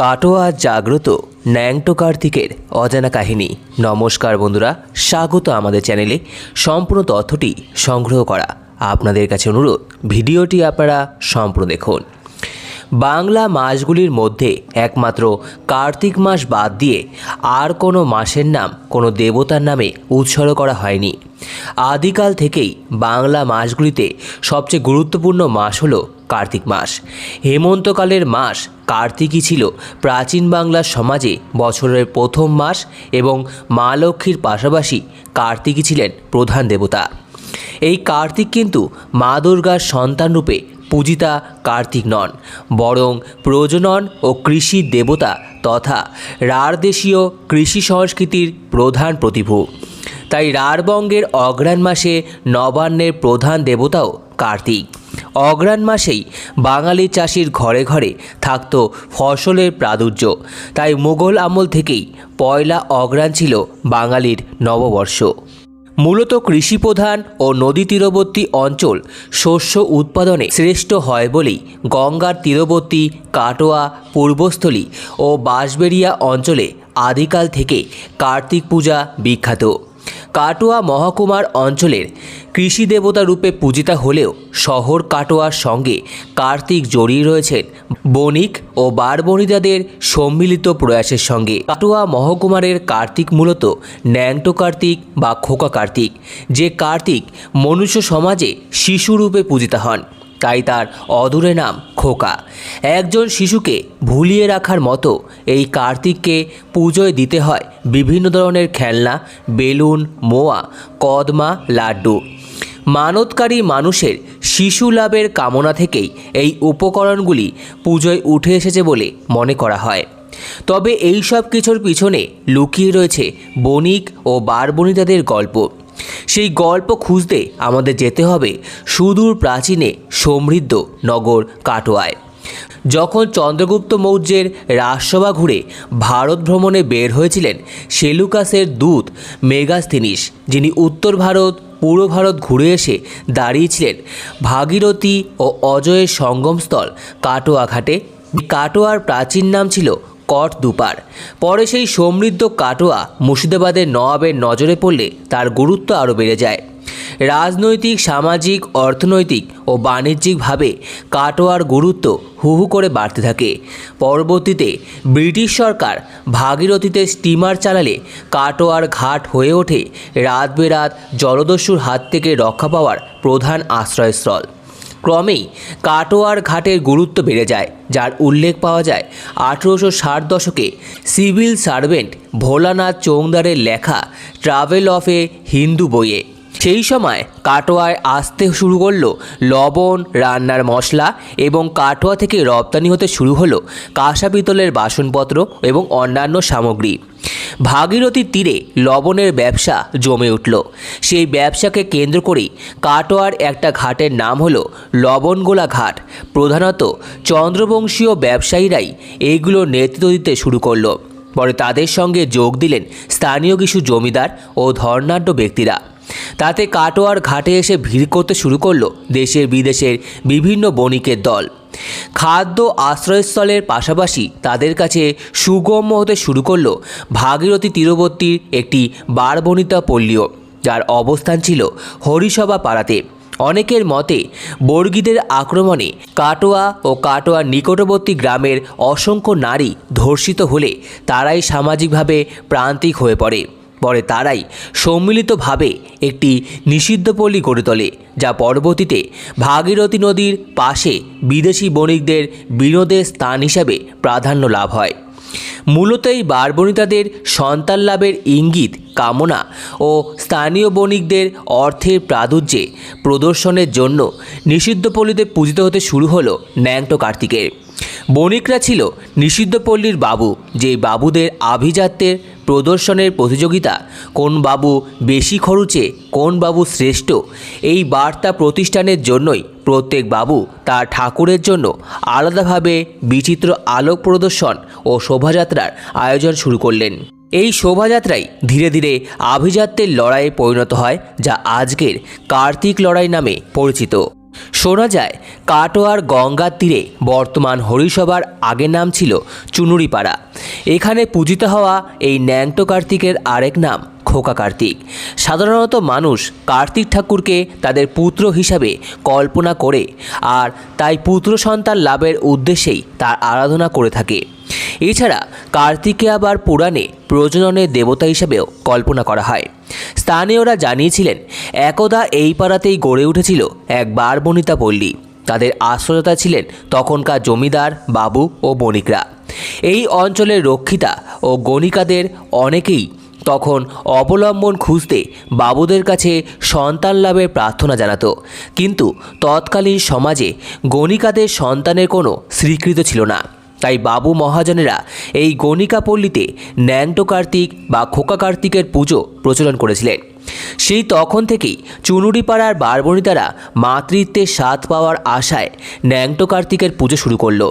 কাটোয়া জাগ্রত ন্যাংটো কার্তিকের অজানা কাহিনী। নমস্কার বন্ধুরা, স্বাগত আমাদের চ্যানেলে। সম্পূর্ণ তথ্যটি সংগ্রহ করা আপনাদের কাছে অনুরোধ, ভিডিওটি আপনারা সম্পূর্ণ দেখুন। বাংলা মাসগুলির মধ্যে একমাত্র কার্তিক মাস বাদ দিয়ে আর কোনো মাসের নাম, কোনো দেবতার নামে উৎসর্গ করা হয়নি। আদিকাল থেকেই বাংলা মাসগুলিতে সবচেয়ে গুরুত্বপূর্ণ মাস হলো কার্তিক মাস। হেমন্তকালের মাস কার্তিকই ছিল প্রাচীন বাংলার সমাজে বছরের প্রথম মাস এবং মা লক্ষ্মীর পাশাপাশি কার্তিকই ছিলেন প্রধান দেবতা। এই কার্তিক কিন্তু মা দুর্গার সন্তানরূপে পূজিতা কার্তিক নন, বরং প্রজনন ও কৃষি দেবতা তথা রাঢ়দেশীয় কৃষি সংস্কৃতির প্রধান প্রতিভূ। তাই রাঢ়বঙ্গের অগ্রাণ মাসে নবান্নের প্রধান দেবতাও কার্তিক। অগ্রাণ মাসেই বাঙালি চাষির ঘরে ঘরে থাকত ফসলের প্রাদুর্য। তাই মুঘল আমল থেকেই পয়লা অগ্রাণ ছিল বাঙালির নববর্ষ। মূলত কৃষিপ্রধান ও নদী তীরবর্তী অঞ্চল শস্য উৎপাদনে শ্রেষ্ঠ হয় বলেই গঙ্গার তীরবর্তী, কাটোয়া, পূর্বস্থলী ও বাঁশবেড়িয়া অঞ্চলে আদিকাল থেকে কার্তিক পূজা বিখ্যাত। কাটোয়া মহকুমার অঞ্চলের কৃষি দেবতা রূপে পূজিতা হলেও শহর কাটোয়ার সঙ্গে কার্তিক জড়িয়ে রয়েছেন বণিক ও বারবণিতাদের সম্মিলিত প্রয়াসের সঙ্গে। কাটোয়া মহকুমারের কার্তিক মূলত ন্যাংটো কার্তিক বা খোকা কার্তিক, যে কার্তিক মনুষ্য সমাজে শিশুরূপে পূজিতা হন। তাই তার অদূরে নাম খোকা। একজন শিশুকে ভুলিয়ে রাখার মতো এই কার্তিককে পুজোয় দিতে হয় বিভিন্ন ধরনের খেলনা, বেলুন, মোয়া, কদমা, লাড্ডু। মানতকারী মানুষের শিশু লাভের কামনা থেকেই এই উপকরণগুলি পুজোয় উঠে এসেছে বলে মনে করা হয়। তবে এই সব কিছুর পিছনে লুকিয়ে রয়েছে বণিক ও বারবণিতাদের গল্প। সেই গল্প খুঁজতে আমাদের যেতে হবে সুদূর প্রাচীনে সমৃদ্ধ নগর কাটোয়ায়। যখন চন্দ্রগুপ্ত মৌর্যের রাজসভা ঘুরে ভারত ভ্রমণে বের হয়েছিলেন সেলুকাসের দূত মেগাস্থিনিস, যিনি উত্তর ভারত, পূর্ব ভারত ঘুরে এসে দাঁড়িয়েছিলেন ভাগীরথী ও অজয়ের সঙ্গমস্থল কাটোয়া ঘাটে। কাটোয়ার প্রাচীন নাম ছিল কট দুপার। পরে সেই সমৃদ্ধ কাটোয়া মুর্শিদাবাদের নবাবের নজরে পড়লে তার গুরুত্ব আরও বেড়ে যায়। রাজনৈতিক, সামাজিক, অর্থনৈতিক ও বাণিজ্যিকভাবে কাটোয়ার গুরুত্ব হু হু করে বাড়তে থাকে। পরবর্তীতে ব্রিটিশ সরকার ভাগীরথীতে স্টিমার চালালে কাটোয়ার ঘাট হয়ে ওঠে রাত বেরাত জলদস্যুর হাত থেকে রক্ষা পাওয়ার প্রধান আশ্রয়স্থল। ক্রমেই কাটোয়ার ঘাটের গুরুত্ব বেড়ে যায়, যার উল্লেখ পাওয়া যায়। আঠেরোশো ষাট দশকে সিভিল সার্ভেন্ট ভোলানাথ চৌংদারের লেখা, ট্রাভেল অফ এ হিন্দু বইয়ে। সেই সময় কাটোয়ায় আসতে শুরু করল লবণ, রান্নার মশলা এবং কাটোয়া থেকে রপ্তানি হতে শুরু হলো কাঁসা পিতলের বাসনপত্র এবং অন্যান্য সামগ্রী। ভাগীরথীর তীরে লবণের ব্যবসা জমে উঠল। সেই ব্যবসাকে কেন্দ্র করেই কাটোয়ার একটা ঘাটের নাম হলো লবণগোলা ঘাট। প্রধানত চন্দ্রবংশীয় ব্যবসায়ীরাই এইগুলোর নেতৃত্ব দিতে শুরু করল। পরে তাদের সঙ্গে যোগ দিলেন স্থানীয় কিছু জমিদার ও ধর্নাঢ্য ব্যক্তিরা। তাতে কাটোয়ার ঘাটে এসে ভিড় করতে শুরু করল দেশের বিদেশের বিভিন্ন বণিকের দল। খাদ্য আশ্রয়স্থলের পাশাপাশি তাদের কাছে সুগম্য হতে শুরু করল ভাগীরথী তীরবর্তীর একটি বারবণিতা পল্লীও, যার অবস্থান ছিল হরিসভা পাড়াতে। অনেকের মতে বর্গীদের আক্রমণে কাটোয়া ও কাটোয়ার নিকটবর্তী গ্রামের অসংখ্য নারী ধর্ষিত হলে তারাই সামাজিকভাবে প্রান্তিক হয়ে পড়ে। পরে তারাই সম্মিলিতভাবে একটি নিষিদ্ধ পল্লী গড়ে তোলে, যা পরবর্তীতে ভাগীরথী নদীর পাশে বিদেশি বণিকদের বিনোদের স্থান হিসাবে প্রাধান্য লাভ হয়। মূলত এই বারবণিতাদের সন্তান লাভের ইঙ্গিত, কামনা ও স্থানীয় বণিকদের অর্থের প্রাদুর্যে প্রদর্শনের জন্য নিষিদ্ধ পল্লীতে পূজিত হতে শুরু হলো ন্যাংটো কার্তিকের। বণিকরা ছিল নিষিদ্ধ পল্লীর বাবু, যে বাবুদের আভিজাত্যের প্রদর্শনের প্রতিযোগিতা, কোন বাবু বেশি খরচে, কোন বাবু শ্রেষ্ঠ, এই বার্তা প্রতিষ্ঠানের জন্যই প্রত্যেক বাবু তার ঠাকুরের জন্য আলাদাভাবে বিচিত্র আলোক প্রদর্শন ও শোভাযাত্রার আয়োজন শুরু করলেন। এই শোভাযাত্রাই ধীরে ধীরে আভিজাত্যের লড়াইয়ে পরিণত হয়, যা আজকের কার্তিক লড়াই নামে পরিচিত। শোনা যায় কাটোয়ার গঙ্গার তীরে বর্তমান হরিসভার আগের নাম ছিল চুনুরিপাড়া। এখানে পূজিত হওয়া এই ন্যাংটো কার্তিকের আরেক নাম খোকা কার্তিক। সাধারণত মানুষ কার্তিক ঠাকুরকে তাদের পুত্র হিসাবে কল্পনা করে, আর তাই পুত্র সন্তান লাভের উদ্দেশ্যেই তার আরাধনা করে থাকে। এছাড়া কার্তিকে আবার পুরাণে প্রজননের দেবতা হিসেবেও কল্পনা করা হয়। স্থানীয়রা জানিয়েছিলেন, একদা এই পাড়াতেই গড়ে উঠেছিল এক বারবনিতা পল্লী। তাদের আশ্রয়তা ছিলেন তখনকার জমিদার, বাবু ও বণিকরা। এই অঞ্চলের রক্ষিতা ও গণিকাদের অনেকেই তখন অবলম্বন খুঁজতে বাবুদের কাছে সন্তান লাভের প্রার্থনা জানাত। কিন্তু তৎকালীন সমাজে গণিকাদের সন্তানের কোনো স্বীকৃত ছিল না। তাই বাবু মহাজনেরা এই গণিকা পল্লীতে ন্যাংটো কার্তিক বা খোকা কার্তিকের পুজো প্রচলন করেছিলেন। সেই তখন থেকেই চুনুরিপাড়ার বারবণিতারা মাতৃত্বের স্বাদ পাওয়ার আশায় ন্যাংটো কার্তিকের পুজো শুরু করল।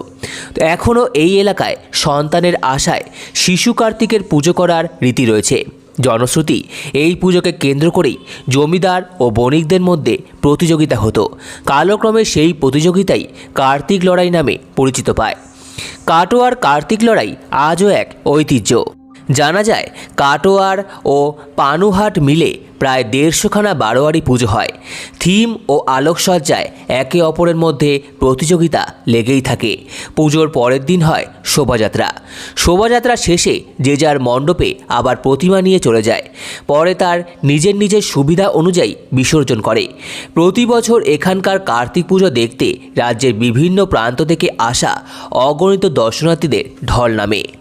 এখনও এই এলাকায় সন্তানের আশায় শিশু কার্তিকের পুজো করার রীতি রয়েছে। জনশ্রুতি এই পুজোকে কেন্দ্র করেই জমিদার ও বণিকদের মধ্যে প্রতিযোগিতা হতো। কালক্রমে সেই প্রতিযোগিতাই কার্তিক লড়াই নামে পরিচিত পায়। কাটোয়ার কার্তিক লড়াই আজও এক ঐতিহ্য। জানা যায়, কাটোয়ার ও পানুহাট মিলে প্রায় দেড়শোখানা বারোয়ারি পুজো হয়। থিম ও আলোকসজ্জায় একে অপরের মধ্যে প্রতিযোগিতা লেগেই থাকে। পুজোর পরের দিন হয় শোভাযাত্রা। শোভাযাত্রা শেষে যে যার মণ্ডপে আবার প্রতিমা নিয়ে চলে যায়। পরে তার নিজের নিজের সুবিধা অনুযায়ী বিসর্জন করে। প্রতি বছর এখানকার কার্তিক পুজো দেখতে রাজ্যের বিভিন্ন প্রান্ত থেকে আসা অগণিত দর্শনার্থীদের ঢল নামে।